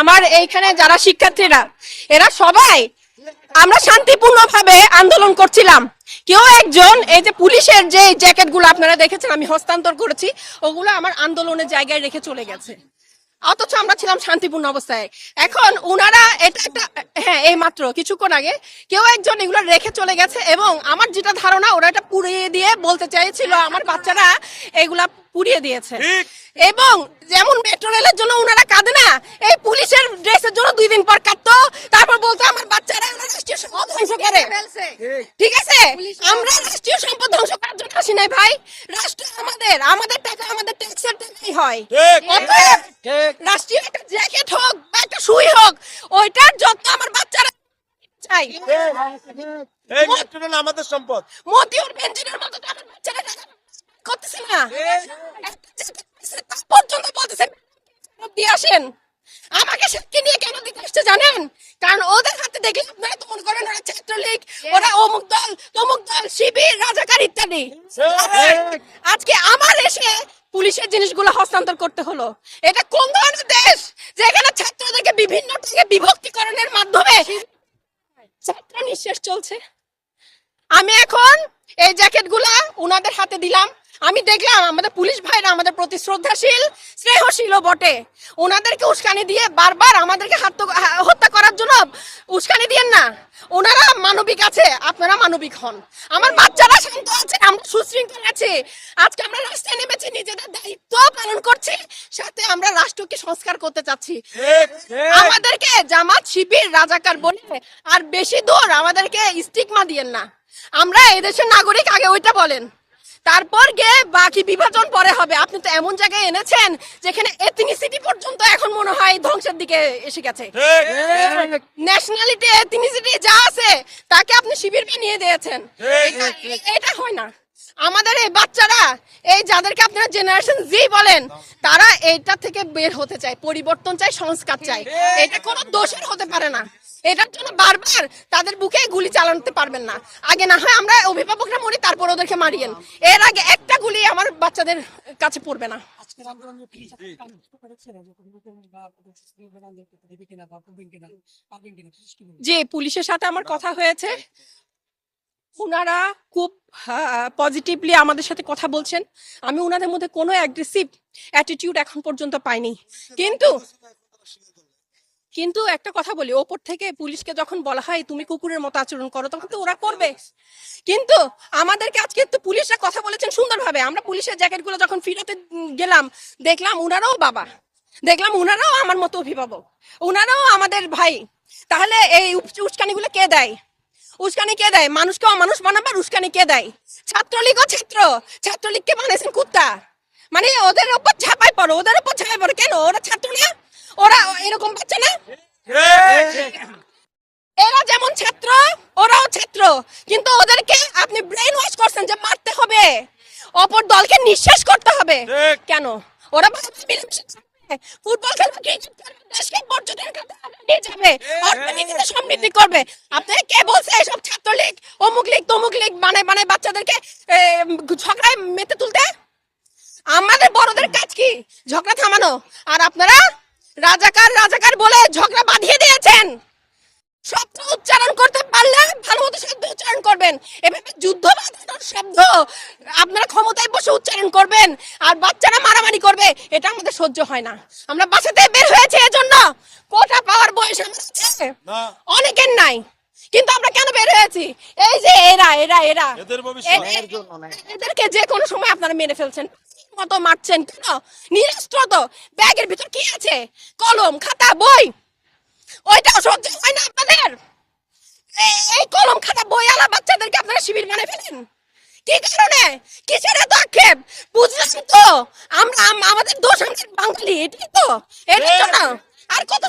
আমার এইখানে যারা শিক্ষার্থীরা, এরা সবাই আমরা শান্তিপূর্ণভাবে আন্দোলন করছিলাম। কেউ একজন, এই যে পুলিশের যে জ্যাকেটগুলো আপনারা দেখেছেন, আমি হস্তান্তর করেছি, ওগুলো আমার আন্দোলনের জায়গায় রেখে চলে গেছে। অথচ আমরা ছিলাম শান্তিপূর্ণ অবস্থায়। এখন উনারা এটা একটা হ্যাঁ এই মাত্র কিছুক্ষণ আগে কেউ একজন এগুলো রেখে চলে গেছে এবং আমার যেটা ধারণা ওরা এটা পুড়িয়ে দিয়ে বলতে চাইছিল আমার বাচ্চারা এগুলা পুড়িয়ে দিয়েছে। এবং যেমন মেট্রো রেলের জন্য উনারা কাঁদে না এই পুলিশের ড্রেসের জন্য দুই দিন পর কাঁদতো তারপর বলতো আমার বাচ্চারা রাষ্ট্রীয় ধ্বংস করে ঠিক। আছে? আমরা রাষ্ট্রীয় সম্পদ ধ্বংস করার জন্য আসি নাই ভাই। রাষ্ট্র আমাদের আমাদের টাকা আমাদের ট্যাক্সের টাকাই হয়। রাষ্ট্রীয় একটা জ্যাকেট হোক বা একটা সুই হোক ওইটার যত্ন আমার বাচ্চারা চাই। আমাদের সম্পদ। মতিউর বেঞ্জিনের মতো তো আমার বাচ্চারা করতেছে না। পর্যন্ত বলতেছে দিয়ে আসেন। আমাকে সাক্ষী নিয়ে কেন দিতে আসছে জানেন? কারণ ওদের হাতে দেখলে আপনারা তো মনে করেন ওরা ছাত্রলীগ ওরা অমুক দল তমুক দল শিবির রাজাকার ইত্যাদি। আজকে আমার এসে পুলিশের জিনিসগুলো হস্তান্তর করতে হলো। এটা কোন ধরনের দেশ যেখানে ছাত্রদেরকে বিভিন্ন থেকে বিভক্তিকরণের মাধ্যমে ছাত্র নিঃশ্বাস চলছে? আমি এখন এই জ্যাকেটগুলা উনাদের হাতে দিলাম। আমি দেখলাম আমাদের পুলিশ ভাইরা আমাদের প্রতি শ্রদ্ধাশীল স্নেহশীল বটে। ওনাদেরকে উস্কানি দিয়ে বারবার আমাদেরকে হত্যা করার জন্য উস্কানি দিয়েন না। ওনারা মানবিক আছে আপনারা মানবিক হন। আমার বাচ্চারা শান্ত আছে আমরা সুশৃঙ্খল আছি। আজকে আমরা রাস্তায় নেমেছি নিজেদের দায়িত্ব পালন করছি সাথে আমরা রাষ্ট্রকে সংস্কার করতে চাচ্ছি। আমাদেরকে জামাত শিবির রাজাকার বলে আর বেশি দূর আমাদেরকে স্টিগমা দিয়েন না। আমরা এদেশের নাগরিক আগে ওইটা বলেন। তারপর গিয়ে বাকি বিভাজন পরে হবে। আপনি তো এমন জায়গায় এনেছেন যেখানে এথনিসিটি পর্যন্ত এখন মনে হয় ধ্বংসের দিকে এসে গেছে। ঠিক। ন্যাশনালিটি এথনিসিটি যা আছে তাকে আপনি শিবির নিয়ে দিয়েছেন। ঠিক। এটা হয় না। আমাদের এই বাচ্চারা এই যাদেরকে আপনারা জেনারেশন জি বলেন তারা এইটা থেকে বের হতে চায় পরিবর্তন চায় সংস্কার চায়। এটা কোনো দোষের হতে পারে না। এটার জন্য বারবার তাদের বুকে গুলি চালাতে পারবেন না। আগে না হয় আমরা অভিভাবকরা মরি তারপর ওদেরকে মারিয়েন। এর আগে একটা গুলি আমার বাচ্চাদের কাছে পড়বে না? যে পুলিশের সাথে আমার কথা হয়েছে। ওনারা খুব পজিটিভলি আমাদের সাথে কথা বলছেন। আমি ওনাদের মধ্যে কোনো অ্যাগ্রেসিভ অ্যাটিটিউড এখন পর্যন্ত পাইনি। কিন্তু কিন্তু একটা কথা বলি, ওপর থেকে পুলিশকে যখন বলা হয়, তুমি কুকুরের মতো আচরণ করো, তখন তো ওরা করবে। কিন্তু আমাদেরকে আজকে তো পুলিশরা কথা বলেছেন সুন্দরভাবে। আমরা পুলিশের জ্যাকেটগুলো যখন ফিরতে গেলাম, দেখলাম উনারাও বাবা। দেখলাম উনারাও আমার মতো অভিভাবক। উনারাও আমাদের ভাই। তাহলে এই উস- উস্কানিগুলো কে দেয়? উস্কানি কে দেয়? মানুষকে অমানুষ বানাবার উস্কানি কে দেয়? ছাত্রলীগও ছাত্র। ছাত্রলীগকে বানিয়েছেন কুত্তা। মানে ওদের উপর ছাপাই পড়ো, ওদের উপর ছাপাই পড়ো। কেন? ওরা ছাত্র না? ওরা এরকম বাচ্চা না? এরা যেমন ছাত্র ওরাও ছাত্র। কিন্তু ওদেরকে আপনি ব্রেন ওয়াশ করছেন যে মারতে হবে। অপর দলকে নিঃশ্বাস করতে হবে। কেন? ওরা ফুটবল খেলবে ক্রিকেট খেলবে দেশকে পর্যটন নিয়ে যাবে। অর্থনীতিতে সমৃদ্ধি করবে। আপনি কে বলছে এসব ছাত্রলীগ অমুক লীগ তমুক লীগ বানায় বানায় বাচ্চাদেরকে ঝগড়ায় মেতে তুলতে? আমাদের বড়দের কাজ কি? ঝগড়া থামানো। আর আপনারা রাজাকার রাজাকার বলে ঝগড়া বাঁধিয়ে দিয়েছেন। শব্দ উচ্চারণ করতে পারলে ভালো মতো শব্দ উচ্চারণ করবেন। এভাবে যুদ্ধ বাঁধানোর শব্দ আপনারা ক্ষমতায় বসে উচ্চারণ করবেন আর বাচ্চারা মারামারি করবে এটা আমাদের সহ্য হয় না। আমরা বাসাতে বের হয়েছে এজন্য। কোটা পাওয়ার বয়স না। অনেকের নাই। কিন্তু আমরা কেন বের হয়েছি? এই যে এরা এরা এরা। এদেরকে যে কোনো সময় আপনারা মেরে ফেলছেন। মতো মারছেন কেন? নিরস্ত্র তো। ব্যাগের ভিতর কি আছে? কলম, খাতা, বই। ওইটাও সহ্য হয় না আপনাদের। এই কলম, খাতা, বই আলা বাচ্চাদেরকে আপনারা শিবির মানে ফেলেন। কি কারণে? কিসের এত আক্ষেপ? বুঝলাম তো। আমরা আমাদের দোষ আমাদের বাঙালি, এটাই তো। এটাই তো না আর কত